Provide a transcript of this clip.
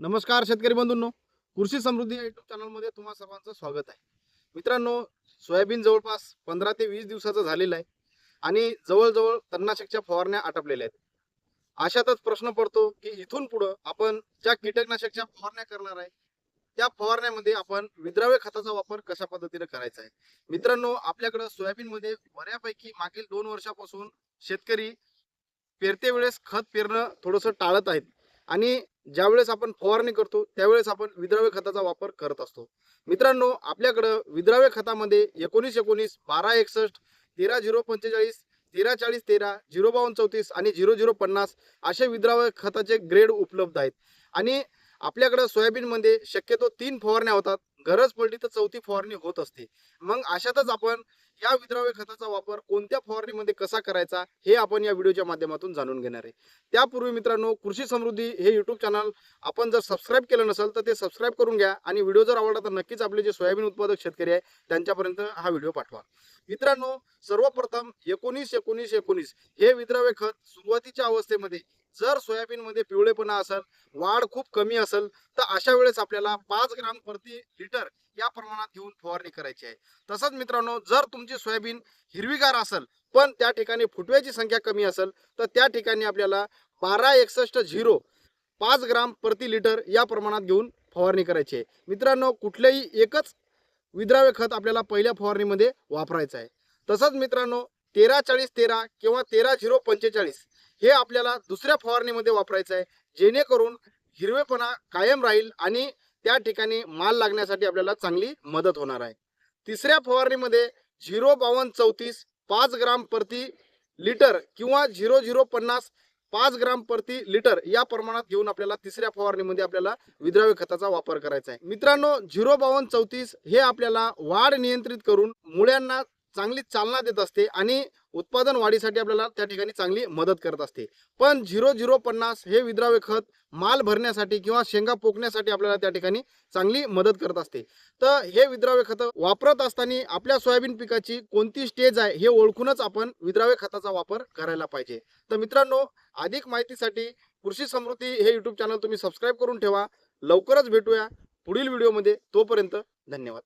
नमस्कार शेतकरी बंधूंनो. कृषी समृद्धी युट्यूब चॅनलमध्ये तुम्हा सर्वांचं स्वागत आहे. मित्रांनो सोयाबीन जवळपास पंधरा ते वीस दिवसाचं झालेलं आहे आणि जवळजवळ तन्नाशकच्या फवारण्या आटपलेल्या आहेत. अशातच प्रश्न पडतो की इथून पुढं आपण ज्या कीटकनाशकच्या फवारण्या करणार आहे त्या फवारण्यामध्ये आपण विद्राव्य खताचा वापर कशा पद्धतीने करायचा आहे? मित्रांनो आपल्याकडं सोयाबीनमध्ये बऱ्यापैकी मागील दोन वर्षापासून शेतकरी पेरते वेळेस खत पेरणं थोडंसं टाळत आहेत. आणि ज्यावेळेस आपण फवारणी करतो त्यावेळेस आपण विद्राव्य खताचा वापर करत असतो. मित्रांनो आपल्याकडं विद्राव्य खतामध्ये एकोणीस एकोणीस बारा एकसष्ट तेरा झिरो पंचेचाळीस तेरा चाळीस तेरा झिरो बावन्न चौतीस आणि झिरो झिरो पन्नास असे विद्राव्य खताचे ग्रेड उपलब्ध आहेत. आणि आपल्याकडं सोयाबीनमध्ये शक्यतो तीन फवारण्या होतात. गरज पडली तर चौथी फवारणी होत असते. मग अशातच आपण या विद्राव्य खताचा वापर कोणत्या फवारणीमध्ये कसा करायचा हे आपण या व्हिडिओच्या माध्यमातून जाणून घेणार आहे. त्यापूर्वी मित्रांनो कृषी समृद्धी हे युट्यूब चॅनल आपण जर सबस्क्राईब केलं नसेल तर ते सबस्क्राईब करून घ्या आणि व्हिडिओ जर आवडला तर नक्कीच आपले जे सोयाबीन उत्पादक शेतकरी आहे त्यांच्यापर्यंत हा व्हिडिओ पाठवा. मित्रांनो सर्वप्रथम एकोणीस एकोणीस एकोणीस हे विद्राव्य खत सुरुवातीच्या अवस्थेमध्ये जर सोयाबीनमध्ये पिवळेपणा असेल वाढ खूप कमी असेल तर अशा वेळेस आपल्याला पाच ग्राम प्रति लिटर या प्रमाणात घेऊन फवारणी करायची आहे. तसंच मित्रांनो जर तुमची सोयाबीन हिरवीगार असेल पण त्या ठिकाणी फुटव्याची संख्या कमी असेल तर त्या ठिकाणी आपल्याला बारा एकसष्ट झिरो पाच ग्राम प्रति लिटर या प्रमाणात घेऊन फवारणी करायची आहे. मित्रांनो कुठलेही एकच विद्राव्य खत आपल्याला पहिल्या फवारणीमध्ये वापरायचं आहे. तसंच मित्रांनो तेरा चाळीस तेरा किंवा तेरा झिरो पंचेचाळीस हे आपल्याला दुसऱ्या फवारणीमध्ये वापरायचं आहे. जेणेकरून हिरवेपणा कायम राहील आणि त्या ठिकाणी माल लागण्यासाठी आपल्याला चांगली मदत होणार आहे. तिसऱ्या फवारणीमध्ये झिरो बावन्न चौतीस पाच ग्राम प्रति लिटर किंवा झिरो झिरो पन्नास पाच ग्राम प्रति लिटर या प्रमाणात घेऊन आपल्याला तिसऱ्या फवारणीमध्ये आपल्याला विद्राव्य खताचा वापर करायचा आहे. मित्रांनो झिरो बावन्न चौतीस हे आपल्याला वाढ नियंत्रित करून मुळ्यांना चांगली चालना देत असते आणि उत्पादन वाढीसाठी आपल्याला त्या ठिकाणी चांगली मदत करत असते. पण झिरो झिरो पन्नास हे विद्राव्य खत माल भरण्यासाठी किंवा शेंगा पोकण्यासाठी आपल्याला त्या ठिकाणी चांगली मदत करत असते. तर हे विद्राव्य खतं वापरत असताना आपल्या सोयाबीन पिकाची कोणती स्टेज आहे हे ओळखूनच आपण विद्राव्य खताचा वापर करायला पाहिजे. तर मित्रांनो अधिक माहितीसाठी कृषी समृद्धी हे यूट्यूब चॅनल तुम्ही सबस्क्राईब करून ठेवा. लवकरच भेटूया पुढील व्हिडिओमध्ये तोपर्यंत धन्यवाद.